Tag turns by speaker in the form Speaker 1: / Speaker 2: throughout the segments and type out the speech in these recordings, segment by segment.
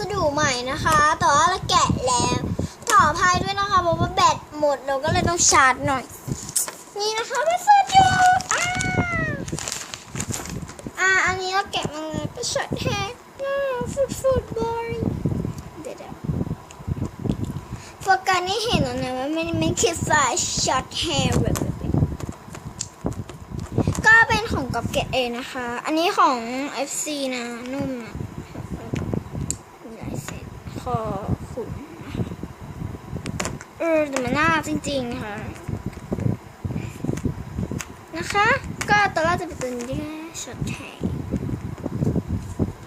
Speaker 1: สดุใหม่นะคะ แต่ว่าเราแกะแล้วขออภัยด้วยนะคะเพราะว่าแบตหมดเราก็เลยต้องชาร์จหน่อย นี่นะคะพัสดุอ่าอ่าอันนี้เราแกะมาเลยเป็นช็อตแฮร์น่าฟุดฟุดบอยเดี๋ยวโฟกัสนี่เห็นแล้วนะว่ามันไม่คือไฟช็อตแฮร์แบบก็เป็นของกับเกตเองนะคะ อันนี้ของ FC นะ นุ่มนะ คอขุนเออแต่มันน่าจริง ๆ ค่ะ นะคะ ก็ตัวแรกจะเป็นตัวนี้ช็อตแทง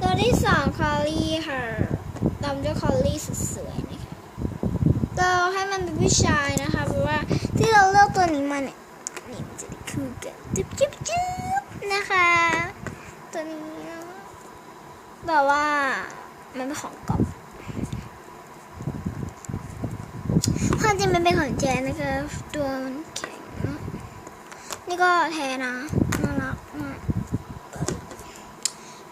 Speaker 1: ตัวที่สองคอลลี่ค่ะตามด้วยคอลลี่สุดสวยนะคะเราให้มันเป็นผู้ชายนะคะเพราะว่าที่เราเลือกตัวนี้มาเนี่ยนี่มันจะได้คู่กันจิ๊บจิ๊บจิ๊บนะคะตัวนี้แต่ว่ามันเป็นของกอบความ จริงมันเป็นของแจนะคะตัวมันแข็ง นี่ก็แทนะน่ารักมาก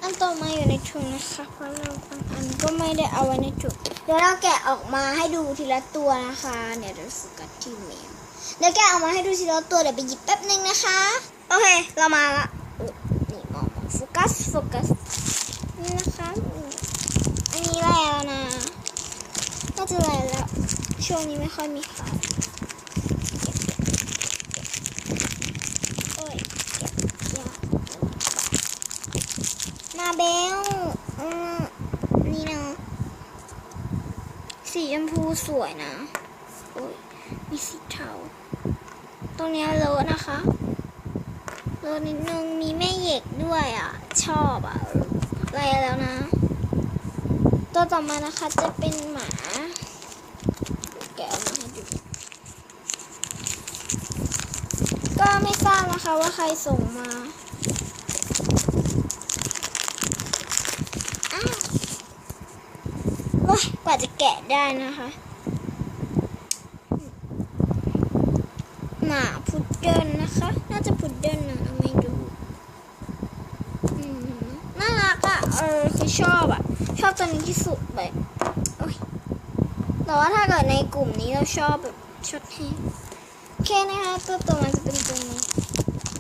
Speaker 1: อันต่อมาอยู่ในถุงนะคะเพราะเราบางอันก็ไม่ได้เอาไว้ในถุงเดี๋ยวเราแกะออกมาให้ดูทีละตัวนะคะเดี๋ยวเราโฟกัสที่แมวเดี๋ยวแกะออกมาให้ดูทีละตัวเดี๋ยวไปหยิบแป๊บนึงนะคะ โอเค เรามาละนี่มองโฟกัสโฟกัสนี่นะคะ อันนี้อะไรแล้วนะน่าจะแล้วแล้ว ช่วงนี้ไม่ค่อยมีขายโอ้ยเก็บยมาเบลนี่นะสีชมพูสวยนะ โอ้ย มีสีเทา ตรงนี้เลอะนะคะ เลอะนิดนึง มีแม่เหยกด้วยอะ ชอบอะอะไรแล้วนะ ตัวต่อมานะคะจะเป็นหมา แกะออกมาให้ดู ก็ไม่ทราบนะคะว่าใครส่งมาอ้าวโอ้ยกว่าจะแกะได้นะคะหมาพุดเดิลนะคะ น่าจะพุดเดิลนะไม่ดูน่ารักอะเออคือชอบอะชอบตัวนี้ที่สุดเลยแต่ว่าถ้าเกิดในกลุ่มนี้เราชอบแบบช็อตแฮร์โอ เคนะคะตัวต่อมาจะเป็นตัวนี้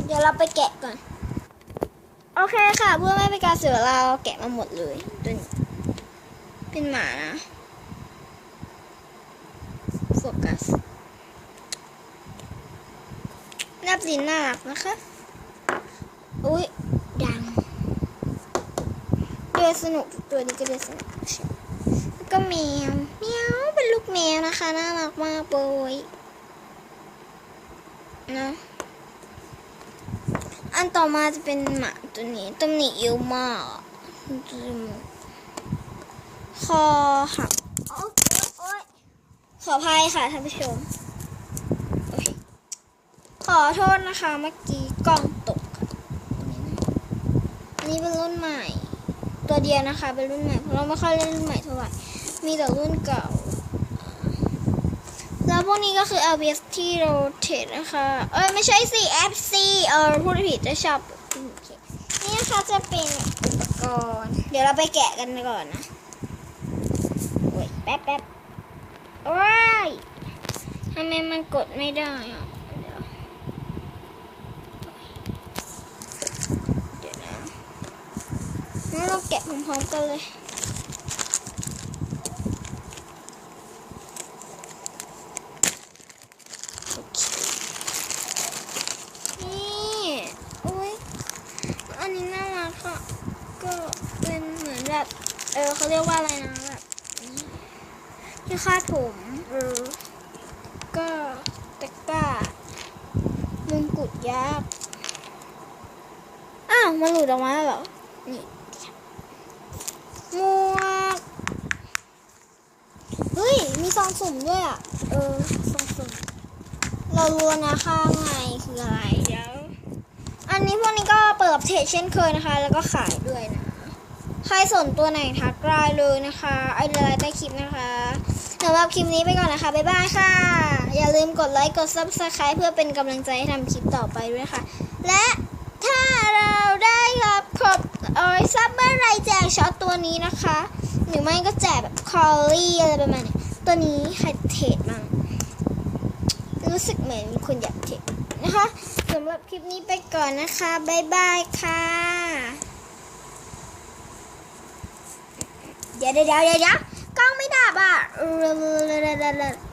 Speaker 1: เดี๋ยวเราไปแกะก่อน โอเคค่ะ เพื่อไม่เป็นการเสียเวลาเราแกะมาหมดเลยตัวนี้เป็นหมานะโฟกัสแนบดินน่ารักนะคะ อุ้ยดังเดินสนุกตัวนี้ก็เดินสนุกแล้วก็แมวแมวเป็นลูกแมวนะคะ น่ารักมากเลย นะอันต่อมาจะเป็นหมาตัวนี้ตำหนิเยอะมากจมูกคอหักขออภัยค่ะท่านผู้ชม ขอโทษนะคะเมื่อกี้กล้องตกอันนี้เป็นรุ่นใหม่ ตัวเดียวนะคะ เป็นรุ่นใหม่เพราะเราไม่ค่อยเล่นรุ่นใหม่เท่าไหร่มีแต่รุ่นเก่า แล้วพวกนี้ก็คือ LBS ที่ rotate นะคะ เอ้ยไม่ใช่สิ FC เออพูดผิดจะชอบโอเคนี่นะคะจะเป็นอุปกรณ์ เดี๋ยวเราไปแกะกันก่อนนะโอ้ยแป๊บแป๊บโอ้ยทำไมมันกดไม่ได้อะเดี๋ยวเดี๋ยวนะงั้นเราแกะพร้อมๆกันเลย โอเคนี่อุ้ย อันนี้น่ารักอะ ก็เป็นเหมือน แบบ เออเขาเรียกว่าอะไรนะแบบที่คาดผมเออก็ตะกร้ามงกุฎยักอ้าวมันหลุดออกมาแล้วเหรอ นี่หมวกเฮ้ย มีซองสุ่มด้วยอะ เออซองสุ่ม เรารู้แล้วนะข้างในคืออะไรเดี๋ยวอันนี้พวกนี้ก็เปิดเทรดเช่นเคยนะคะ แล้วก็ขายด้วยนะ ใครสนตัวไหนทักไลน์เลยนะคะไอเดลใต้คลิปนะคะสำหรับคลิปนี้ไปก่อนนะคะ บ๊ายบายค่ะ อย่าลืมกดไลค์กด subscribe เพื่อเป็นกำลังใจให้ทำคลิปต่อไปด้วยค่ะ และถ้าเราได้รับขอบเออซับเมื่อไรแจกช็อตตัวนี้นะคะ หรือไม่ก็แจกแบบคอลลี่อะไรประมาณนี้ตัวนี้ไฮเทสมั้งรู้สึกเหมือนมีคนอยากเทสนะคะสำหรับคลิปนี้ไปก่อนนะคะ บ๊ายบายค่ะ เดี๋ยวเดี๋ยว